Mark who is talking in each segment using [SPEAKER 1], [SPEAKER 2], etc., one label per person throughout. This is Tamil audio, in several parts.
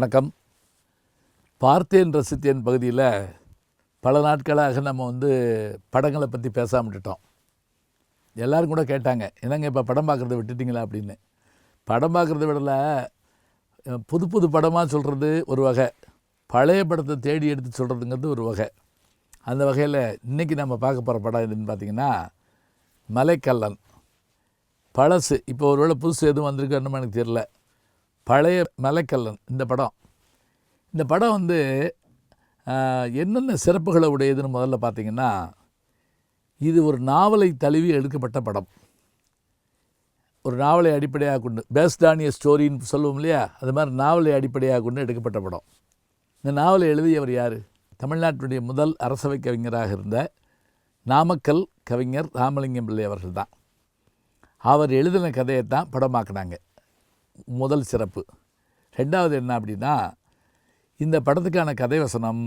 [SPEAKER 1] வணக்கம். பார்த்தேன் ரசித்தேன் பகுதியில் பல நாட்களாக நம்ம வந்து படங்களை பற்றி பேசாமல் விட்டுட்டோம். எல்லாரும் கூட கேட்டாங்க என்னங்க இப்போ படம் பார்க்குறத விட்டுட்டிங்களா? அப்படின்னு. படம் பார்க்குறத விடல புது புது படமாக சொல்கிறது ஒரு வகை பழைய படத்தை தேடி எடுத்து சொல்கிறதுங்கிறது ஒரு வகை. அந்த வகையில் இன்றைக்கி நம்ம பார்க்க போகிற படம் எதுன்னு பார்த்தீங்கன்னா மலைக்கல்லன். பழசு இப்போ ஒருவேளை புதுசு எதுவும் வந்திருக்குன்னு எனக்கு தெரில பழைய மலைக்கல்லன் இந்த படம். இந்த படம் வந்து என்னென்ன சிறப்புகளை உடையதுன்னு முதல்ல பார்த்தீங்கன்னா இது ஒரு நாவலை தழுவி எடுக்கப்பட்ட படம். ஒரு நாவலை அடிப்படையாக கொண்டு பேஸ்ட் ஸ்டோரின்னு சொல்லுவோம் இல்லையா? அது மாதிரி நாவலை அடிப்படையாக கொண்டு எடுக்கப்பட்ட படம். இந்த நாவலை எழுதியவர் யார்? தமிழ்நாட்டினுடைய முதல் அரசவை கவிஞராக இருந்த நாமக்கல் கவிஞர் ராமலிங்கம் பிள்ளை அவர்கள் தான். அவர் எழுதின கதையை தான் படமாக்குனாங்க. முதல் சிறப்பு. ரெண்டாவது என்ன அப்படின்னா இந்த படத்துக்கான கதை வசனம்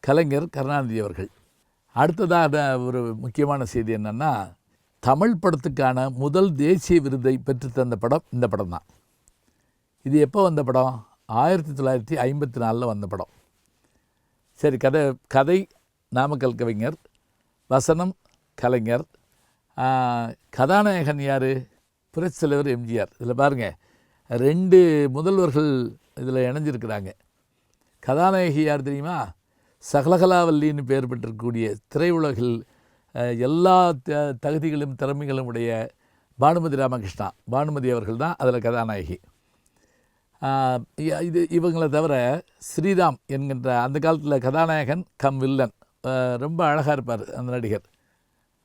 [SPEAKER 1] கலைஞர் கருணாநிதி அவர்கள். அடுத்ததாக ஒரு முக்கியமான செய்தி என்னென்னா தமிழ் படத்துக்கான முதல் தேசிய விருதை பெற்று தந்த படம் இந்த படம் தான். இது எப்போ வந்த படம்? ஆயிரத்தி தொள்ளாயிரத்தி ஐம்பத்தி நாலில் வந்த படம். சரி கதை கதை நாமக்கல் கவிஞர் வசனம் கலைஞர். கதாநாயகன் யார்? புரட்சித் தலைவர் எம்ஜிஆர். இதில் பாருங்கள் ரெண்டு முதல்வர்கள் இதில் இணைஞ்சிருக்கிறாங்க. கதாநாயகி யார் தெரியுமா? சகலகலாவல்லின்னு பெயர் பெற்றிருக்கக்கூடிய திரையுலகில் எல்லா த தகுதிகளும் திறமைகளும் உடைய பானுமதி ராமகிருஷ்ணா. பானுமதி அவர்கள் தான் அதில் கதாநாயகி. இது இவங்களை தவிர ஸ்ரீராம் என்கின்ற அந்த காலத்தில் கதாநாயகன் கம் வில்லன். ரொம்ப அழகாக இருப்பார் அந்த நடிகர்.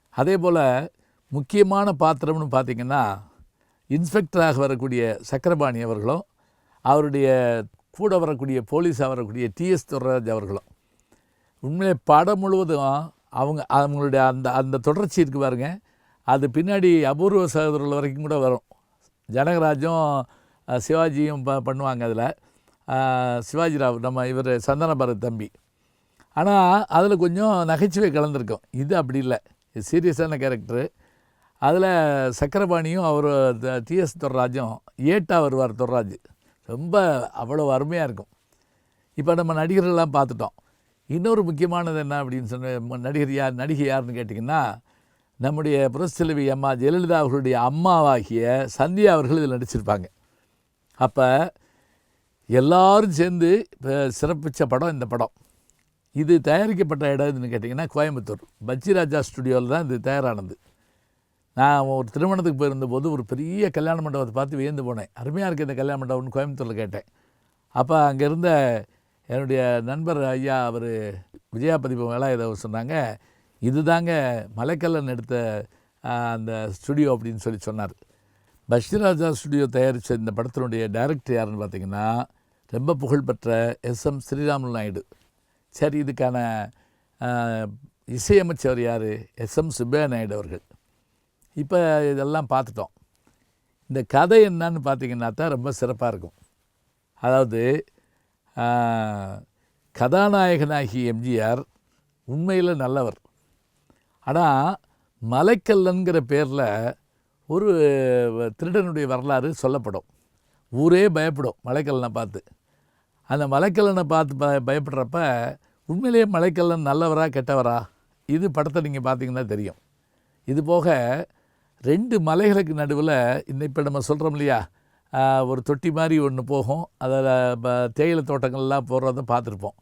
[SPEAKER 1] அதே போல் முக்கியமான பாத்திரம்னு பார்த்திங்கன்னா இன்ஸ்பெக்டராக வரக்கூடிய சக்கரபாணி அவர்களும் அவருடைய கூட வரக்கூடிய போலீஸாக வரக்கூடிய டிஎஸ் துரராஜ் அவர்களும். உண்மையிலே படம் முழுவதும் அவங்க அவங்களுடைய அந்த அந்த தொடர்ச்சி இருக்கு பாருங்க. அது பின்னாடி அபூர்வ சகோதரர்கள் வரைக்கும் கூட வரும். ஜனகராஜும் சிவாஜியும் ப பண்ணுவாங்க அதில். சிவாஜி ராவ் நம்ம இவர் சந்தன பாரத் தம்பி. ஆனால் அதில் கொஞ்சம் நகைச்சுவை கலந்துருக்கும். இது அப்படி இல்லை. சீரியஸான கேரக்டரு அதில் சக்கரபாணியும் அவர் டிஎஸ் துர்ராஜும் ஏட்டா வருவார் துர்ராஜ் ரொம்ப அவ்வளோ அருமையாக இருக்கும். இப்போ நம்ம நடிகர்கள்லாம் பார்த்துட்டோம். இன்னொரு முக்கியமானது என்ன அப்படின்னு சொன்ன நடிகர் யார் நடிகை யாருன்னு கேட்டிங்கன்னா நம்முடைய புரட்சித்தலைவி அம்மா ஜெயலலிதா அவர்களுடைய அம்மாவாகிய சந்தியா அவர்கள் இதில் நடிச்சிருப்பாங்க. அப்போ எல்லாரும் சேர்ந்து இப்போ சிறப்பித்த படம் இந்த படம். இது தயாரிக்கப்பட்ட இடம் எதுன்னு கேட்டிங்கன்னா கோயம்புத்தூர். பச்சிராஜா ஸ்டுடியோவில் தான் இது தயாரானது. நான் ஒரு திருமணத்துக்கு போயிருந்தபோது ஒரு பெரிய கல்யாண மண்டபத்தை பார்த்து வியந்து போனேன். அருமையாக இருக்குது இந்த கல்யாண மண்டபம்னு கோயம்புத்தூரில் கேட்டேன். அப்போ அங்கே இருந்த என்னுடைய நண்பர் ஐயா அவர் விஜயா பதிப்பு வேலை ஏதோ சொன்னாங்க இதுதாங்க மலைக்கல்லன் எடுத்த அந்த ஸ்டுடியோ அப்படின்னு சொல்லி சொன்னார். பஷ்டிராஜா ஸ்டுடியோ தயாரித்த இந்த படத்தினுடைய டைரக்டர் யாருன்னு பார்த்தீங்கன்னா ரொம்ப புகழ்பெற்ற எஸ் எம் ஸ்ரீராமுலு நாயுடு. சரி இதுக்கான இசையமைச்சவர் யார்? எஸ் எம் சுப்பையா நாயுடு அவர்கள். இப்போ இதெல்லாம் பார்த்துட்டோம் இந்த கதை என்னன்னு பார்த்தீங்கன்னா தான் ரொம்ப சிறப்பாக இருக்கும். அதாவது கதாநாயகனாகி எம்ஜிஆர் உண்மையில் நல்லவர். ஆனால் மலைக்கல்லன்கிற பேரில் ஒரு திருடனுடைய வரலாறு சொல்லப்படும். ஊரே பயப்படும் மலைக்கல்லனை பார்த்து. அந்த மலைக்கல்லனை பார்த்து ப பயப்படுறப்ப உண்மையிலேயே மலைக்கல்லன் நல்லவரா கெட்டவரா? இது படத்தை நீங்கள் பார்த்தீங்கன்னா தெரியும். இது போக ரெண்டு மலைகளுக்கு நடுவில் இந்த இப்போ நம்ம சொல்கிறோம் இல்லையா? ஒரு தொட்டி மாதிரி ஒன்று போகும். அதில் ப- தேயிலை தோட்டங்கள்லாம் போடுறத பார்த்துருப்போம்.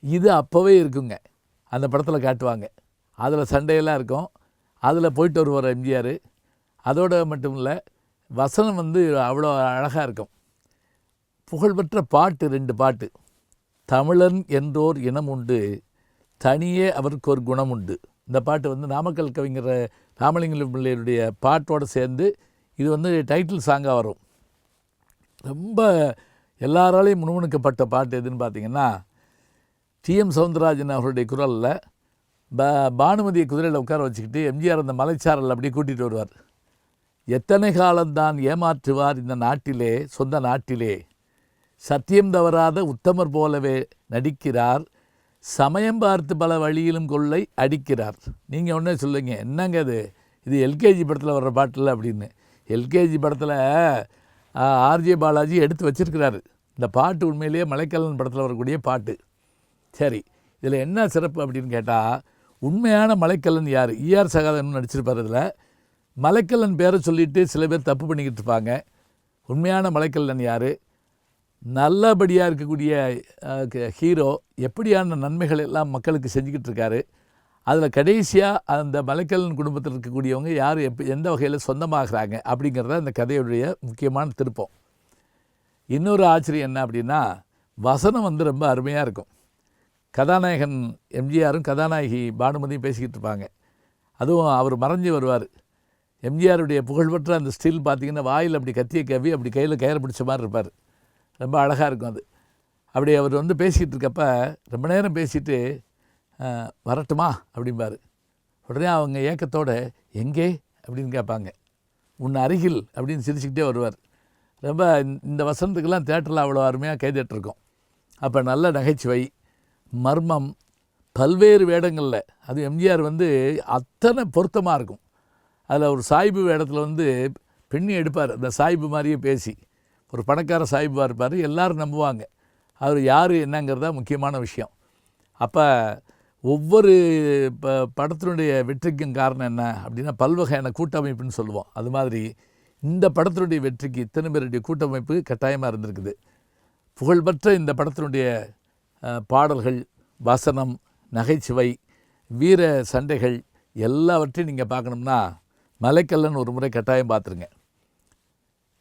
[SPEAKER 1] இது அப்போவே இருக்குங்க. அந்த படத்தில் காட்டுவாங்க. அதில் சண்டையெல்லாம் இருக்கும். அதில் போயிட்டு வருவார் எம்ஜிஆர். அதோடு மட்டும் இல்லை வசனம் வந்து அவ்வளோ அழகாக இருக்கும். புகழ்பெற்ற பாட்டு ரெண்டு பாட்டு. தமிழன் என்றோர் இனம் உண்டு தனியே அவருக்கு ஒரு குணம் உண்டு இந்த பாட்டு வந்து நாமக்கல் கவிஞர் ராமலிங்கம் பிள்ளையருடைய பாட்டோடு சேர்ந்து இது வந்து டைட்டில் சாங்காக வரும். ரொம்ப எல்லாராலையும் முணுமுணுக்கப்பட்ட பாட்டு எதுன்னு பார்த்தீங்கன்னா டிஎம் சவுந்தரராஜன் அவருடைய குரலில் ப பானுமதியை குதிரையில் உட்கார வச்சுக்கிட்டு எம்ஜிஆர் அந்த மலைச்சாரல் அப்படியே கூட்டிகிட்டு வருவார். எத்தனை காலம்தான் ஏமாற்றுவார் இந்த நாட்டிலே சொந்த நாட்டிலே. சத்தியம் தவறாத உத்தமர் போலவே நடிக்கிறார். சமயம் பார்த்து பல வழியிலும் கொள்ளை அடிக்கிறார். நீங்கள் ஒன்றே சொல்லுங்க என்னங்க அது இது எல்கேஜி படத்தில் வர்ற பாட்டில் அப்படின்னு. எல்கேஜி படத்தில் ஆர்ஜே பாலாஜி எடுத்து வச்சிருக்கிறாரு. இந்த பாட்டு உண்மையிலேயே மலைக்கல்லன் படத்தில் வரக்கூடிய பாட்டு. சரி இதில் என்ன சிறப்பு அப்படின்னு கேட்டால் உண்மையான மலைக்கல்லன் யார்? ஈஆர் சகாதன் நடிச்சிருப்பார் இதில். மலைக்கல்லன் பேரை சொல்லிட்டு சில பேர் தப்பு பண்ணிக்கிட்டு இருப்பாங்க. உண்மையான மலைக்கல்லன் யார்? நல்லபடியாக இருக்கக்கூடிய க- ஹீரோ எப்படியான நன்மைகள் எல்லாம் மக்களுக்கு செஞ்சுக்கிட்டு இருக்காரு. அதில் கடைசியாக அந்த மலைக்கல்லன் குடும்பத்தில் இருக்கக்கூடியவங்க யார் எப்ப எந்த வகையில் சொந்தமாகறாங்க அப்படிங்கிறத அந்த கதையுடைய முக்கியமான திருப்பம். இன்னொரு ஆச்சரியம் என்ன அப்படின்னா வசனம் வந்து ரொம்ப அருமையாக இருக்கும். கதாநாயகன் எம்ஜிஆரும் கதாநாயகி பானுமதியும் பேசிக்கிட்டு இருப்பாங்க. அதுவும் அவர் மறைஞ்சு வருவார். எம்ஜிஆருடைய புகழ்பெற்ற அந்த ஸ்டில் பார்த்தீங்கன்னா வாயில் அப்படி கத்தியை கவி அப்படி கையில் கயிறு பிடிச்ச மாதிரி இருப்பார். ரொம்ப அழகாக இருக்கும் அது. அப்படி அவர் வந்து பேசிக்கிட்டு இருக்கப்ப ரொம்ப நேரம் பேசிட்டு வரட்டுமா? அப்படிம்பார். உடனே அவங்க ஏக்கத்தோட எங்கே? அப்படின்னு கேட்பாங்க. உன் அருகில் அப்படின்னு சிரிச்சுக்கிட்டே வருவார். ரொம்ப இந்த- வசனத்துக்கெல்லாம் தேட்டரில் அவ்வளோ அருமையாக கைதட்டிருக்கோம் அப்போ நல்ல நகைச்சுவை மர்மம் பல்வேறு வேடங்களில். அது எம்ஜிஆர் வந்து அத்தனை பொருத்தமாக இருக்கும். அதில் ஒரு சாய்பு வேடத்தில் வந்து பெண்ணி எடுப்பார். அந்த சாய்பு மாதிரியே பேசி. ஒரு பணக்கார சாய்பாக இருப்பார் எல்லோரும் நம்புவாங்க. அவர் யார் என்னங்கிறதா முக்கியமான விஷயம். அப்போ ஒவ்வொரு ப படத்தினுடைய வெற்றிக்கும் காரணம் என்ன அப்படின்னா பல்வகையான கூட்டமைப்புன்னு சொல்லுவோம். அது மாதிரி இந்த படத்தினுடைய வெற்றிக்கு இத்தனை பேருடைய கூட்டமைப்பு கட்டாயமாக இருந்திருக்குது. புகழ்பெற்ற இந்த படத்தினுடைய பாடல்கள் வசனம் நகைச்சுவை வீர சண்டைகள் எல்லாவற்றையும் நீங்கள் பார்க்கணும்னா மலைக்கல்லன் ஒரு முறை கட்டாயம் பார்த்துருங்க.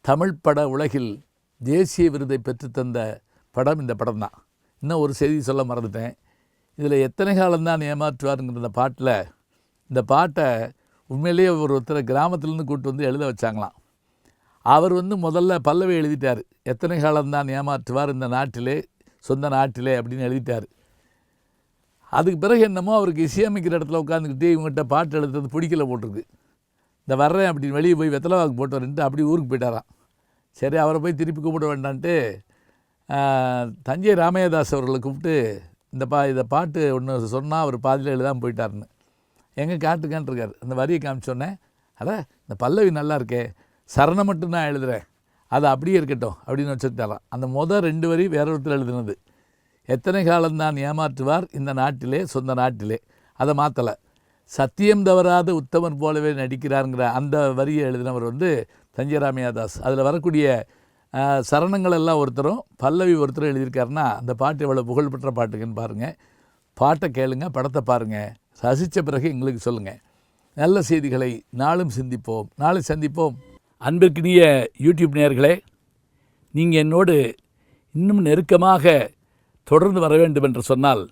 [SPEAKER 1] தமிழ் பட உலகில் தேசிய விருதை பெற்றுத்தந்த படம் இந்த படம் தான் இன்னும் ஒரு செய்தி சொல்ல மறந்துட்டேன். இதில் எத்தனை காலம்தான் ஏமாற்றுவாருங்கிற இந்த பாட்டில் இந்த பாட்டை உண்மையிலேயே ஒரு ஒருத்தரை கிராமத்துலேருந்து கூப்பிட்டு வந்து எழுத வச்சாங்களாம். அவர் வந்து முதல்ல பல்லவி எழுதிட்டார். எத்தனை காலம்தான் ஏமாற்றுவார் இந்த நாட்டிலே சொந்த நாட்டிலே அப்படின்னு எழுதிட்டார். அதுக்கு பிறகு என்னமோ அவருக்கு இசையமைக்கிற இடத்துல உட்காந்துக்கிட்டு இவங்ககிட்ட பாட்டு எழுதுறது பிடிக்கல போட்டிருக்கு. இந்த வர்றேன் அப்படின்னு வெளியே போய் வெத்தலைவாக்கு போட்டு வரேன்ட்டு அப்படி ஊருக்கு போயிட்டாராம். சரி அவரை போய் திருப்பி கூப்பிட வேண்டான்ட்டு தஞ்சை ராமையதாஸ் அவர்களை கூப்பிட்டு இந்த பா இந்த பாட்டு ஒன்று சொன்னால் அவர் பாதியில் எழுதாமல் போயிட்டார்னு எங்கே காட்டுக்கான்ட்ருக்கார் அந்த வரியை காமிச்சோன்னே அட இந்த பல்லவி நல்லா இருக்கே. சரணம் மட்டும் நான் எழுதுகிறேன் அது அப்படியே இருக்கட்டும் அப்படின்னு வச்சுக்கிட்டாராம் அந்த முதல் ரெண்டு வரி வேற ஒருத்தர் எழுதுனது. எத்தனை காலம்தான் ஏமாற்றுவார் இந்த நாட்டிலே சொந்த நாட்டிலே. அதை மாற்றலை சத்தியம் தவறாத உத்தமர் போலவே நடிக்கிறாருங்கிற அந்த வரியை எழுதினவர் வந்து தஞ்சை ராமையாதாஸ் அதில் வரக்கூடிய சரணங்கள் எல்லாம் ஒருத்தரும் பல்லவி ஒருத்தரும் எழுதியிருக்காருன்னா அந்த பாட்டு எவ்வளோ புகழ்பெற்ற பாட்டுக்குன்னு பாருங்கள் பாட்டை கேளுங்க படத்தை பாருங்கள் ரசித்த பிறகு எங்களுக்கு சொல்லுங்கள் நல்ல செய்திகளை நாளும் சிந்திப்போம். நாளை சந்திப்போம். அன்பிற்கினிய யூடியூப் நேயர்களே நீங்கள் என்னோடு இன்னும் நெருக்கமாக தொடர்ந்து வர வேண்டும் என்று சொன்னால்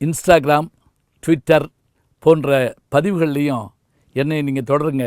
[SPEAKER 1] இன்ஸ்டாகிராம் ட்விட்டர் போன்ற பதிவுகள்லையும் என்னை நீங்கள் தொடருங்க.